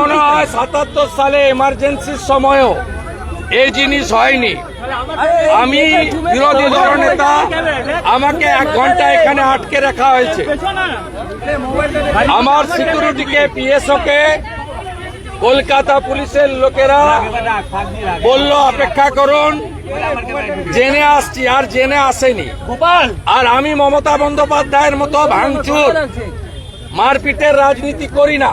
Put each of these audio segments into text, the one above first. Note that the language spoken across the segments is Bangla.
মনে হয় সাতাত্তর সালে এমার্জেন্সির সময়ও এই জিনিস হয়নি। আমি বিরোধী দলনেতা আমাকে এক ঘণ্টা এখানে আটকে রাখা হয়েছে। আমার সিকিউরিটিকে পিএসও কে কলকাতা পুলিশের লোকেরা বলল অপেক্ষা করুন জেনে আসছি আর জেনে আসেনি। আর আমি মমতা বন্দ্যোপাধ্যায়ের মতো ভাঙচুর মারপিটের রাজনীতি করি না।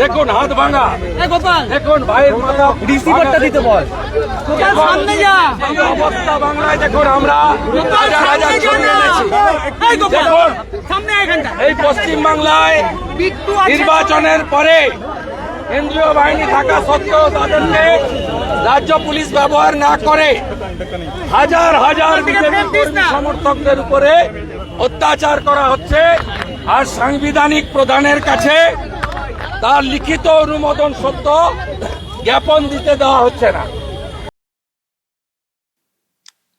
দেখুন হাত ভাঙা। গোপাল। দেখুন ভাইয়ের মাথা রিসিভারটা দিতে বল। গোপাল সামনে যা। এই অবস্থা বাংলায় দেখুন আমরা। এই পশ্চিম বাংলায় নির্বাচনের পরে কেন্দ্রীয় বাহিনী থাকা সত্ত্বেও তাদেরকে রাজ্য পুলিশ ব্যবহার না করে হাজার হাজার বিজেপি সমর্থকদের উপরে অত্যাচার করা হচ্ছে। আর সাংবিধানিক প্রধানের কাছে তার লিখিত অনুমোদন সত্য, জ্ঞাপন দিতে দেওয়া হচ্ছে না।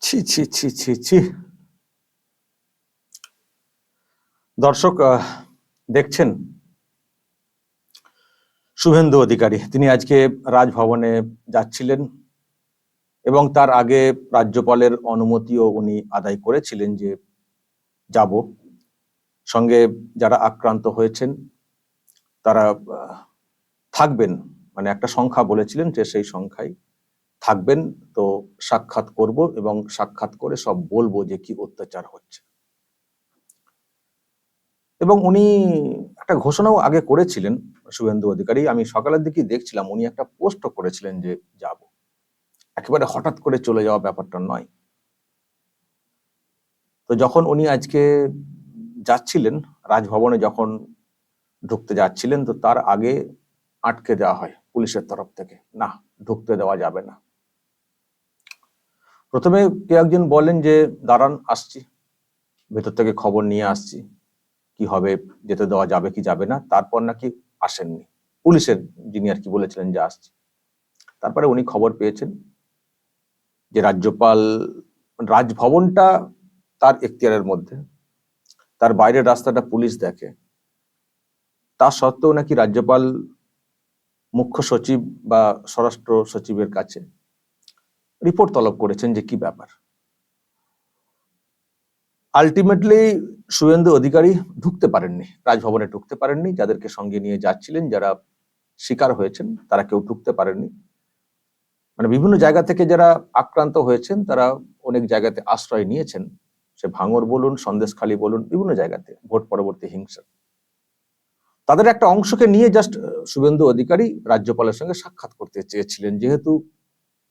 ছি ছি ছি ছি ছি। দর্শক দেখছেন? শুভেন্দু অধিকারী, তিনি আজকে রাজভবনে যাচ্ছিলেন এবং তার আগে রাজ্যপালের অনুমতিও উনি আদায় করেছিলেন যে যাব। সঙ্গে যারা আক্রান্ত হয়েছেন তারা থাকবেন। মানে একটা সংখ্যা বলেছিলেন যে সেই সংখ্যায় থাকবেন। তো সাক্ষাৎ করব এবং সাক্ষাৎ করে সব বলব যে কি অত্যাচার হচ্ছে। এবং উনি একটা ঘোষণাও আগে করেছিলেন শুভেন্দু অধিকারী। আমি সকালের দিকে দেখছিলাম, উনি একটা পোস্ট করেছিলেন যে যাব। একেবারে হঠাৎ করে চলে যাওয়া ব্যাপারটা নয়। তো যখন উনি আজকে যাচ্ছিলেন, রাজভবনে যখন ঢুকতে যাচ্ছিলেন, তো তার আগে আটকে দেওয়া হয় পুলিশের তরফ থেকে। না, ঢুকতে দেওয়া যাবে না। প্রথমে কে একজন বলেন যে, দাঁড়ান, আসছি। ভেতর থেকে খবর নিয়ে আসছি। কি হবে, যেতে দেওয়া যাবে কি যাবে না? তারপর নাকি আসেননি। পুলিশের যিনি আর কি বলেছিলেন যে, আসছি। তারপরে উনি খবর পেয়েছেন যে, রাজ্যপাল রাজভবনটা তার এখতিয়ারের মধ্যে। তার বাইরের রাস্তাটা পুলিশ দেখে। তা সত্ত্বেও নাকি রাজ্যপাল মুখ্য সচিব বা স্বরাষ্ট্র সচিবের কাছে রিপোর্ট তলব করেছেন যে কি ব্যাপার। আলটিমেটলি শুভেন্দু অধিকারী ঢুকতে পারেননি, রাজভবনে ঢুকতে পারেননি, যাদেরকে সঙ্গে নিয়ে যাচ্ছিলেন, যারা শিকার হয়েছেন, তারা কেউ ঢুকতে পারেননি। মানে বিভিন্ন জায়গা থেকে যারা আক্রান্ত হয়েছেন, তারা অনেক জায়গাতে আশ্রয় নিয়েছেন। সে ভাঙর বলুন, সন্দেশখালী বলুন, বিভিন্ন জায়গাতে, ভোট পরবর্তী হিংসা তাদের একটা অংশকে নিয়ে জাস্ট শুভেন্দু অধিকারী রাজ্যপালের সঙ্গে সাক্ষাৎ করতে চেয়েছিলেন। যেহেতু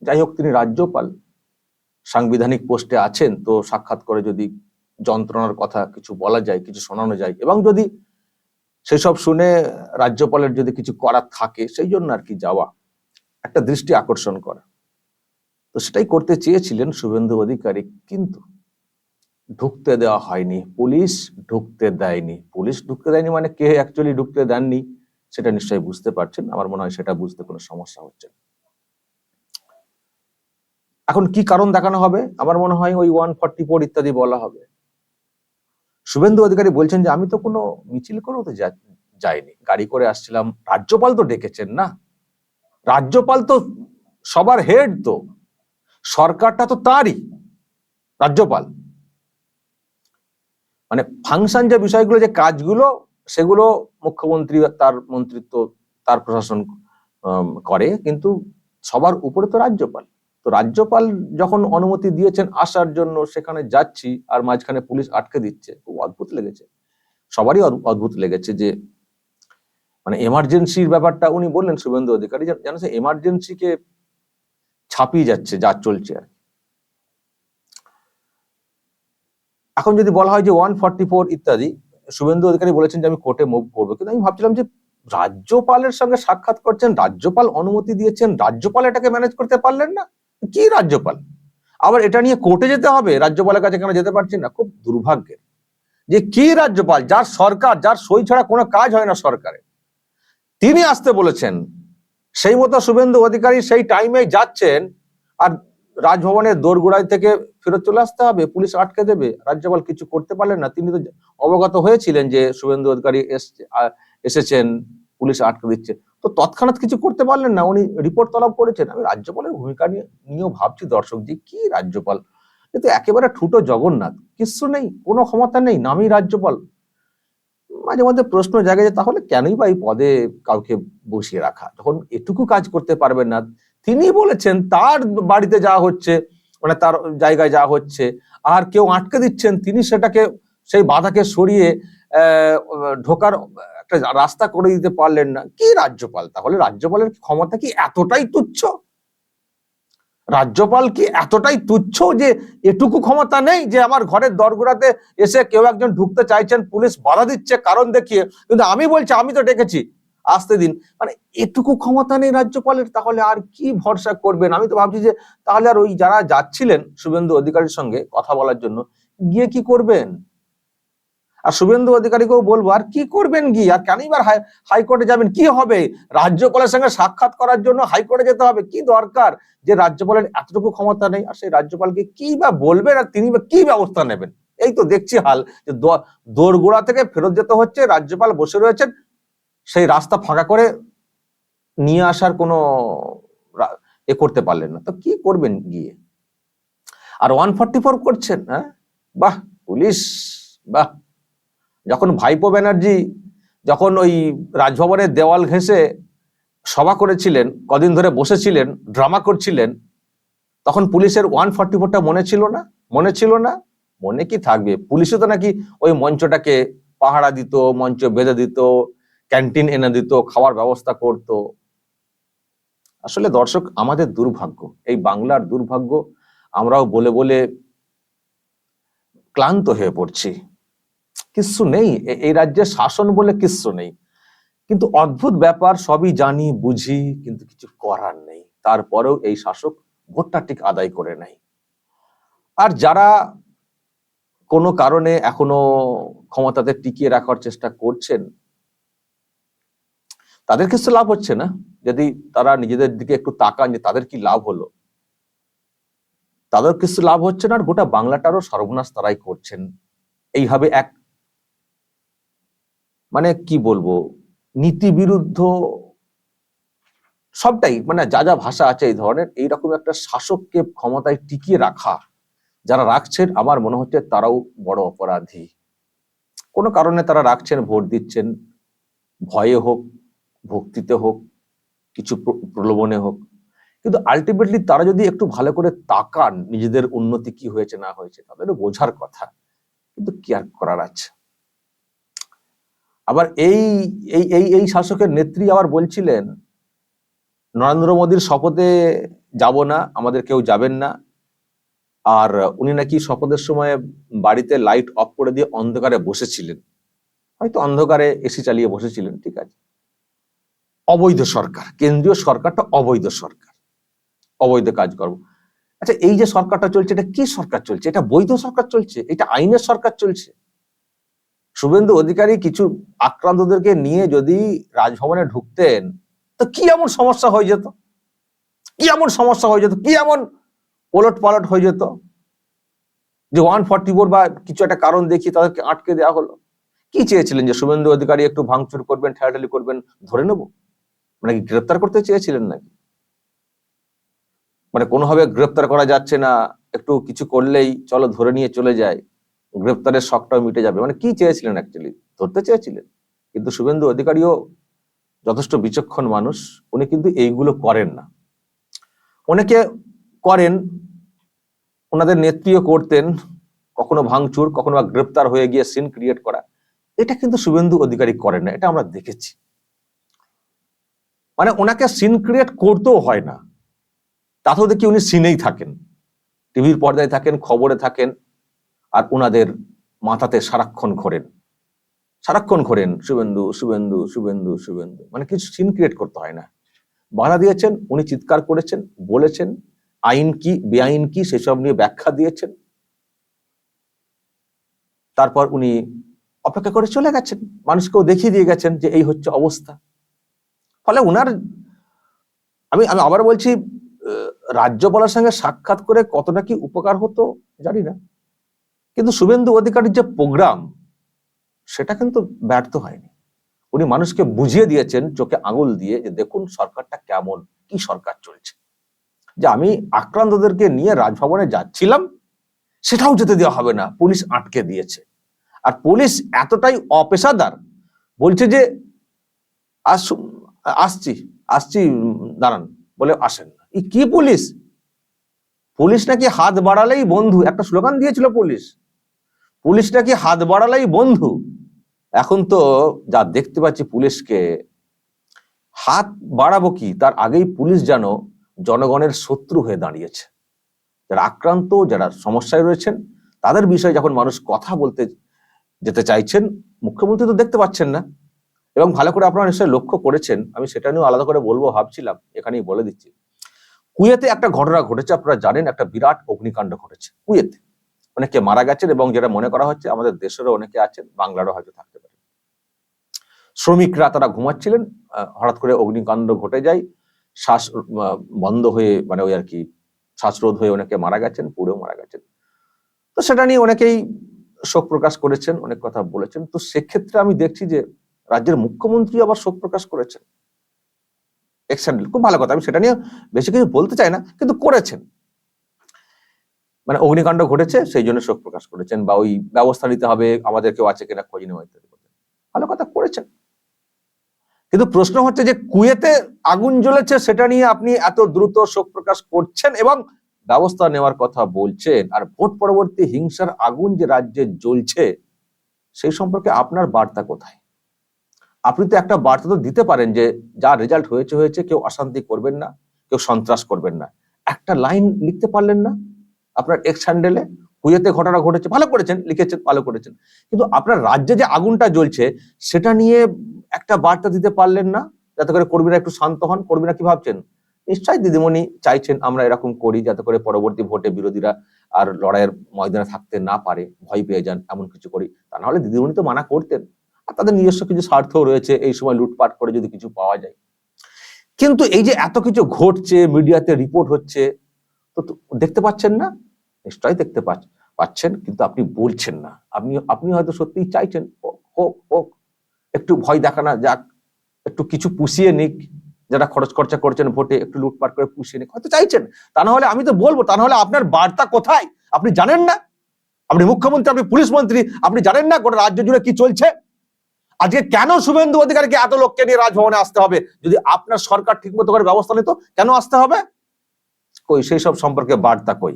যাই হোক তিনি রাজ্যপাল, সাংবিধানিক পোস্টে আছেন, তো সাক্ষাৎ করে যদি যন্ত্রণার কথা কিছু বলা যায়, কিছু শোনানো যায়, এবং যদি সেসব শুনে রাজ্যপালের যদি কিছু করার থাকে, সেই জন্য আর কি যাওয়া, একটা দৃষ্টি আকর্ষণ করা। তো সেটাই করতে চেয়েছিলেন শুভেন্দু অধিকারী, কিন্তু ঢুকতে দেওয়া হয়নি, পুলিশ ঢুকতে দেয়নি। পুলিশ ঢুকতে দেয়নি মানে কে অ্যাকচুয়ালি ঢুকতে দেননি, সেটা নিশ্চয়ই বুঝতে পারছেন। আমার মনে হয় সেটা বুঝতে কোনো সমস্যা হচ্ছে না। এখন কি কারণ দেখানো হবে? আমার মনে হয় ওই ওয়ান ফর্টি ফোর ইত্যাদি বলা হবে। শুভেন্দু অধিকারী বলছেন যে, আমি তো কোনো মিছিল করেও তো যাইনি। গাড়ি করে আসছিলাম। রাজ্যপাল তো ডেকেছেন না। রাজ্যপাল তো সবার হেড তো। সরকারটা তো তারই, রাজ্যপাল। মানে ফাংশন যে বিষয়গুলো, যে কাজগুলো, সেগুলো মুখ্যমন্ত্রী তার মন্ত্রিত্ব, তার প্রশাসন করে। কিন্তু সবার উপরে তো রাজ্যপাল। তো রাজ্যপাল যখন অনুমতি দিয়েছেন আসার জন্য, সেখানে যাচ্ছি আর মাঝখানে পুলিশ আটকে দিচ্ছে। খুব অদ্ভুত লেগেছে। সবারই অদ- অদ্ভুত লেগেছে যে মানে এমার্জেন্সির ব্যাপারটা উনি বললেন, শুভেন্দু অধিকারী যেন সে এমার্জেন্সিকে ছাপিয়ে যাচ্ছে, যা চলছে আর কি। এখন যদি বলা হয় যে ওয়ান ফর্টি ফোর ইত্যাদি, শুভেন্দু অধিকারী বলেছেন যে আমি কোর্টে মুভ করব। কিন্তু আমি ভাবছিলাম যে রাজ্যপালের সঙ্গে সাক্ষাৎ করছেন, রাজ্যপাল অনুমতি দিয়েছেন, রাজ্যপাল এটাকে ম্যানেজ করতে পারলেন না? কি রাজ্যপাল? আবার এটা নিয়ে কোর্টে যেতে হবে, রাজ্যপালের কাছে কেন যেতে পারছি না? খুব দুর্ভাগ্যের। যে কি রাজ্যপাল? যার সরকার, যার সই ছাড়া কোনো কাজ হয় না সরকারে। তিনি আসতে বলেছেন, সেই মতো শুভেন্দু অধিকারী সেই টাইমে যাচ্ছেন, আর রাজভবনের দোরগোড়ায় থেকে ফেরত চলে আসতে হবে? পুলিশ আটকে দেবে? রাজ্যপাল কিছু করতে পারলেন না? তিনি তো অবগত হয়েছিলেন যে শুভেন্দু অধিকারী এসছে- এসেছেন, পুলিশ আটকে দিচ্ছে। তো তৎক্ষণাৎ কিছু করতে পারলেন না? উনি রিপোর্ট তলব করেছেন। আমি রাজ্যপালের ভূমিকা নিয়ে, নিয়েও ভাবছি, দর্শক যে কি রাজ্যপাল? কিন্তু একেবারে ঠুটো জগন্নাথ। কিছু নেই, কোনো ক্ষমতা নেই, নামই রাজ্যপাল। মাঝে মধ্যে প্রশ্ন জাগে যে তাহলে কেনই বা এই পদে কাউকে বসিয়ে রাখা? যখন এটুকু কাজ করতে পারবেন না তিনি বলেছেন, তার বাড়িতে যাওয়া হচ্ছে মানে তার জায়গায় যাওয়া হচ্ছে, আর কেউ আটকে দিচ্ছেন, তিনি সেটাকে, সেই বাধাকে সরিয়ে ঢোকার একটা রাস্তা করে দিতে পারলেন না। কি রাজ্যপাল? তাহলে রাজ্যপালের ক্ষমতা কি এতটাই তুচ্ছ? রাজ্যপাল কি এতটাই তুচ্ছ যে এটুকু ক্ষমতা নেই যে আমার ঘরের দরগোড়াতে এসে কেউ একজন ঢুকতে চাইছেন, পুলিশ বাধা দিচ্ছে, কারণ দেখিয়ে? কিন্তু আমি বলছি, আমি তো ডেকেছি। আসতে দিন। মানে এটুকু ক্ষমতা নেই রাজ্যপালের, তাহলে আর কি ভরসা করবেন? আমি তো ভাবছি যে তাহলে আর ওই যারা যাচ্ছিলেন শুভেন্দু অধিকারীর সঙ্গে কথা বলার জন্য, গিয়ে কি করবেন? আর শুভেন্দু অধিকারীকেও বলব, আর কি করবেন গিয়ে? আর কেনই বার হাই- হাইকোর্টে যাবেন? কি হবে? রাজ্যপালের সঙ্গে সাক্ষাৎ করার জন্য হাইকোর্টে যেতে হবে? কি দরকার? যে রাজ্যপালের এতটুকু ক্ষমতা নেই, আর সেই রাজ্যপালকে কি বা বলবেন? আর তিনি বা কি ব্যবস্থা নেবেন? এই তো দেখছি হাল, যে দোরগোড়া থেকে ফেরত যেতে হচ্ছে, রাজ্যপাল বসে রয়েছেন সেই রাস্তা ফাঁকা করে নিয়ে আসার কোনো এ করতে পারলেন না। তো কি করবেন গিয়ে? আর ওয়ান ফর্টি ফোর করছেন হ্যাঁ? বাহ, পুলিশ, বাহ। যখন ভাইপো ব্যানার্জি যখন ওই রাজভবনের দেওয়াল ঘেঁষে সভা করেছিলেন, কদিন ধরে বসেছিলেন, ড্রামা করছিলেন, তখন পুলিশের ওয়ান ফর্টি ফোরটা মনে ছিল না? মনে ছিল না? মনে কি থাকবে? পুলিশও তো নাকি ওই মঞ্চটাকে পাহারা দিত, মঞ্চ বেঁধে দিত ক্যান্টিন এনে দিত, খাওয়ার ব্যবস্থা করত। আসলে দর্শক, আমাদের দুর্ভাগ্য, এই বাংলার দুর্ভাগ্য, আমরাও বলে বলে ক্লান্ত হয়ে পড়ছি। কিচ্ছু নেই এই রাজ্যে শাসন বলে কিচ্ছু নেই। কিন্তু অদ্ভুত ব্যাপার, সবই জানি, বুঝি, কিন্তু কিছু করার নেই। তারপরেও এই শাসক ভোটটা ঠিক আদায় করে নেয়। আর যারা কোনো কারণে এখনও ক্ষমতাতে টিকিয়ে রাখার চেষ্টা করছেন তাদের কিছু লাভ হচ্ছে না। যদি তারা নিজেদের দিকে একটু তাকান যে তাদের কি লাভ হলো। তাদের কিছু লাভ হচ্ছে না আর গোটা বাংলাটারও সর্বনাশ তারাই করছেন। এইভাবে এক মানে কি বলব? নীতি বিরুদ্ধ সবটাই মানে যা যা ভাষা আছে এই ধরনের, এইরকম একটা শাসককে ক্ষমতায় টিকিয়ে রাখা, যারা রাখছেন, আমার মনে হচ্ছে তারাও বড় অপরাধী। কোনো কারণে তারা রাখছেন, ভোট দিচ্ছেন, ভয়ে হোক ভক্তিতে হোক, কিছু প্র- প্রলোভনে হোক, কিন্তু আলটিমেটলি তারা যদি একটু ভালো করে তাকান নিজেদের উন্নতি কি হয়েছে, না হয়েছে, তাদেরও বোঝার কথা, কিন্তু কি আর করার আছে? আবার এই এই এই এই শাসকের নেত্রী আবার বলছিলেন, নরেন্দ্র মোদীর শপথে যাব না, আমাদের কেউ যাবেন না। আর উনি নাকি শপথের সময় বাড়িতে লাইট অফ করে দিয়ে অন্ধকারে বসেছিলেন। হয়তো অন্ধকারে এসি চালিয়ে বসেছিলেন, ঠিক আছে। অবৈধ সরকার, কেন্দ্রীয় সরকারটা অবৈধ সরকার, অবৈধ কাজকর্ম। আচ্ছা এই যে সরকারটা চলছে, এটা কি সরকার চলছে? এটা বৈধ সরকার চলছে? এটা আইনের সরকার চলছে? শুভেন্দু অধিকারী কিছু আক্রান্তদেরকে নিয়ে যদি রাজভবনে ঢুকতেন, তো কি এমন সমস্যা হয়ে যেত? কি এমন সমস্যা হয়ে যেত? কি এমন ওলট পালট হয়ে যেত? যে ওয়ান ফর্টি ফোর বা কিছু একটা কারণ দেখিয়ে তাদেরকে আটকে দেওয়া হলো। কি চেয়েছিলেন যে শুভেন্দু অধিকারী একটু ভাঙচুর করবেন, ঠেলাঠালি করবেন, ধরে নেব? মানে কি গ্রেপ্তার করতে চেয়েছিলেন নাকি? মানে কোনোভাবে গ্রেপ্তার করা যাচ্ছে না, একটু কিছু করলেই চলো ধরে নিয়ে চলে যায়, গ্রেপ্তারের শখটাও মিটে যাবে। মানে কি চেয়েছিলেন অ্যাকচুয়ালি ধরতে চেয়েছিলেন? কিন্তু শুভেন্দু অধিকারীও যথেষ্ট বিচক্ষণ মানুষ, উনি কিন্তু এইগুলো করেন না। অনেকে করেন, ওনাদের নেত্রীও করতেন, কখনো ভাঙচুর, কখনো বা গ্রেপ্তার হয়ে গিয়ে সিন ক্রিয়েট করা। এটা কিন্তু শুভেন্দু অধিকারী করেন না, এটা আমরা দেখেছি। মানে ওনাকে সিন ক্রিয়েট করতেও হয় না। তাতেও দেখি উনি সিনেই থাকেন। টিভির পর্দায় থাকেন, খবরে থাকেন, আর ওনাদের মাথাতে সারাক্ষণ ঘোরেন। সারাক্ষণ ঘোরেন, শুভেন্দু শুভেন্দু শুভেন্দু শুভেন্দু। মানে কিছু সিন ক্রিয়েট করতে হয় না। বাধা দিয়েছেন, উনি চিৎকার করেছেন, বলেছেন, আইন কি, বেআইন কি, সেসব নিয়ে ব্যাখ্যা দিয়েছেন। তারপর উনি অপেক্ষা করে চলে গেছেন। মানুষকেও দেখিয়ে দিয়ে গেছেন যে এই হচ্ছে অবস্থা। ফলে উনার, আমি আমি আবার বলছি রাজ্যপালের সঙ্গে সাক্ষাৎ করে কতটা কি উপকার হতো জানি না। কিন্তু শুভেন্দু অধিকারীর যে প্রোগ্রাম, সেটা কিন্তু ব্যর্থ হয়নি। উনি মানুষকে বুঝিয়ে দিয়েছেন, চোখে আঙুল দিয়ে যে দেখুন সরকারটা কেমন, কি সরকার চলছে। যে আমি আক্রান্তদেরকে নিয়ে রাজভবনে যাচ্ছিলাম, সেটাও যেতে দেওয়া হবে না, পুলিশ আটকে দিয়েছে। আর পুলিশ এতটাই অপেশাদার, বলছে যে আস- আসছি আসছি দাঁড়ান, বলে আসেন। এই কি পুলিশ? পুলিশ নাকি হাত বাড়ালেই বন্ধু? একটা স্লোগান দিয়েছিল পুলিশ। পুলিশ নাকি হাত বাড়ালেই বন্ধু? এখন তো যা দেখতে পাচ্ছি পুলিশকে, হাত বাড়াবো কি? তার আগেই পুলিশ যেন জনগণের শত্রু হয়ে দাঁড়িয়েছে। যারা আক্রান্ত, যারা সমস্যায় রয়েছেন, তাদের বিষয়ে যখন মানুষ কথা বলতে যেতে চাইছেন, মুখ্যমন্ত্রী তো দেখতে পাচ্ছেন না। এবং ভালো করে আপনারা নিশ্চয়ই লক্ষ্য করেছেন, আমি সেটা নিয়েও আলাদা করে বলব, ভাবছিলাম, এখানেই বলে দিচ্ছি। কুয়েতে একটা ঘটনা ঘটেছে, আপনারা জানেন, একটা বিরাট অগ্নিকাণ্ড ঘটেছে কুয়েতে। অনেকে মারা গেছেন এবং যেটা মনে করা হচ্ছে, আমাদের দেশেরও অনেকে আছেন, বাংলারও হয়তো থাকতে পারে। শ্রমিকরা তারা ঘুমাচ্ছিলেন হঠাৎ করে অগ্নিকাণ্ড ঘটে যায়, শ্বাস বন্ধ হয়ে মানে ওই আর কি, শ্বাসরোধ হয়ে অনেকে মারা গেছেন, পুড়েও মারা গেছেন। তো সেটা নিয়ে অনেকেই শোক প্রকাশ করেছেন, অনেক কথা বলেছেন। তো সেক্ষেত্রে আমি দেখছি যে রাজ্যের মুখ্যমন্ত্রী আবার শোক প্রকাশ করেছেন। এক্সেন্ডেল খুব ভালো কথা, আমি সেটা নিয়ে বেশি কিছু বলতে চাই না, কিন্তু করেছেন। মানে অগ্নিকাণ্ড ঘটেছে, সেই জন্য শোক প্রকাশ করেছেন, বা ওই ব্যবস্থা নিতে হবে, আমাদের কেউ আছে কিনা খোঁজ নেওয়া ইত্যাদি ভালো কথা, করেছেন। কিন্তু প্রশ্ন হচ্ছে যে কুয়েতে আগুন জ্বলেছে, সেটা নিয়ে আপনি এত দ্রুত শোক প্রকাশ করছেন এবং ব্যবস্থা নেওয়ার কথা বলছেন, আর ভোট পরবর্তী হিংসার আগুন যে রাজ্যে জ্বলছে, সেই সম্পর্কে আপনার বার্তা কোথায়? আপনি তো একটা বার্তা তো দিতে পারেন যে যা রেজাল্ট হয়েছে হয়েছে, কেউ অশান্তি করবেন না, কেউ সন্ত্রাস করবেন না। একটা লাইন লিখতে পারলেন না আপনার এক্স হ্যান্ডেলে কুয়েতে ঘটনা ঘটেছে, ভালো করেছেন, লিখেছেন, ভালো করেছেন। কিন্তু আপনার রাজ্যে যে আগুনটা জ্বলছে, সেটা নিয়ে একটা বার্তা দিতে পারলেন না, যাতে করে কর্মীরা একটু শান্ত হন। কর্মীরা কি ভাবছেন? নিশ্চয়ই দিদিমণি চাইছেন আমরা এরকম করি, যাতে করে পরবর্তী ভোটে বিরোধীরা আর লড়াইয়ের ময়দানে থাকতে না পারে, ভয় পেয়ে যান, এমন কিছু করি। তা নাহলে দিদিমণি তো মানা করতেন। আর তাদের নিজস্ব কিছু স্বার্থও রয়েছে, এই সময় লুটপাট করে যদি কিছু পাওয়া যায়। কিন্তু এই যে এত কিছু ঘটছে, মিডিয়াতে রিপোর্ট হচ্ছে, তো দেখতে পাচ্ছেন না? নিশ্চয়ই দেখতে পাচ্ছেন, কিন্তু আপনি বলছেন না। আপনি আপনি হয়তো সত্যিই চাইছেন হোক হোক একটু ভয় দেখানো যাক, একটু কিছু পুষিয়ে নিক, যারা খরচ খরচা করছেন ভোটে, একটু লুটপাট করে পুষিয়ে নিক। হয়তো চাইছেন, তা না হলে আমি তো বলব, তা না হলে আপনার বার্তা কোথায়? আপনি জানেন না? আপনি মুখ্যমন্ত্রী, আপনি পুলিশ মন্ত্রী, আপনি জানেন না গোটা রাজ্য জুড়ে কি চলছে? আজকে কেন শুভেন্দু অধিকারীকে এত লোককে নিয়ে রাজভবনে আসতে হবে? যদি আপনার সরকার ঠিকমতো করে ব্যবস্থা নিত, কেন আসতে হবে? কই, সেই সব সম্পর্কে বার্তা কই?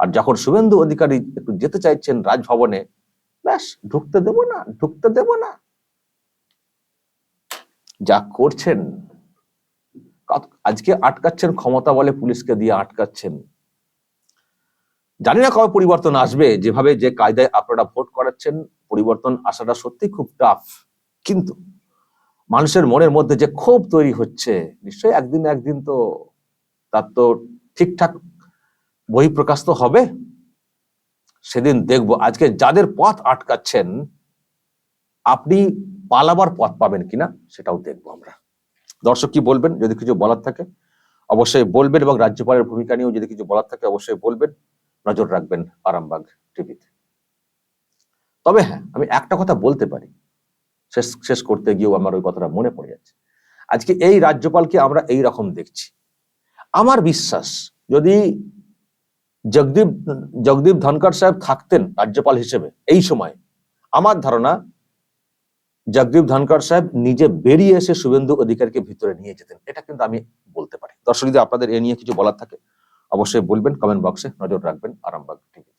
আর যখন শুভেন্দু অধিকারী একটু যেতে চাইছেন রাজভবনে, ব্যাস, ঢুকতে দেব না, ঢুকতে দেব না। যা করছেন আজকে আটকাচ্ছেন, ক্ষমতা বলে পুলিশকে দিয়ে আটকাচ্ছেন। জানি না কবে পরিবর্তন আসবে, যেভাবে যে কায়দায় আপনারা ভোট করাচ্ছেন পরিবর্তন আসাটা সত্যি খুব টাফ কিন্তু মানুষের মনের মধ্যে যে ক্ষোভ তৈরি হচ্ছে, নিশ্চয়ই একদিন একদিন তো তার তো ঠিকঠাক বহিঃপ্রকাশ তো হবে। সেদিন দেখব, আজকে যাদের পথ আটকাচ্ছেন, আপনি পালাবার পথ পাবেন কিনা সেটাও দেখব আমরা। দর্শক কি বলবেন? যদি কিছু বলার থাকে, অবশ্যই বলবেন এবং রাজ্যপালের ভূমিকা নিয়েও যদি কিছু বলার থাকে, অবশ্যই বলবেন। নজর রাখবেন আরামবাগ টিভিতে। তবে হ্যাঁ আমি একটা কথা বলতে পারি। শেষ শেষ করতে গিয়েও আমার ওই কথাটা মনে পড়ে যাচ্ছে। আজকে এই রাজ্যপালকে আমরা এই রকম দেখছি। আমার বিশ্বাস, যদি জগদীপ জগদীপ ধনকর সাহেব থাকতেন রাজ্যপাল হিসেবে এই সময়, আমার ধারণা জগদীপ ধনকর সাহেব নিজে বেরিয়ে এসে শুভেন্দু অধিকারকে ভিতরে নিয়ে যেতেন। এটা কিন্তু আমি বলতে পারি। দর্শক যদি আপনাদের এ নিয়ে কিছু বলার থাকে, অবশ্যই বলবেন কমেন্ট বক্সে নজর রাখবেন, আরামবাগ টিভি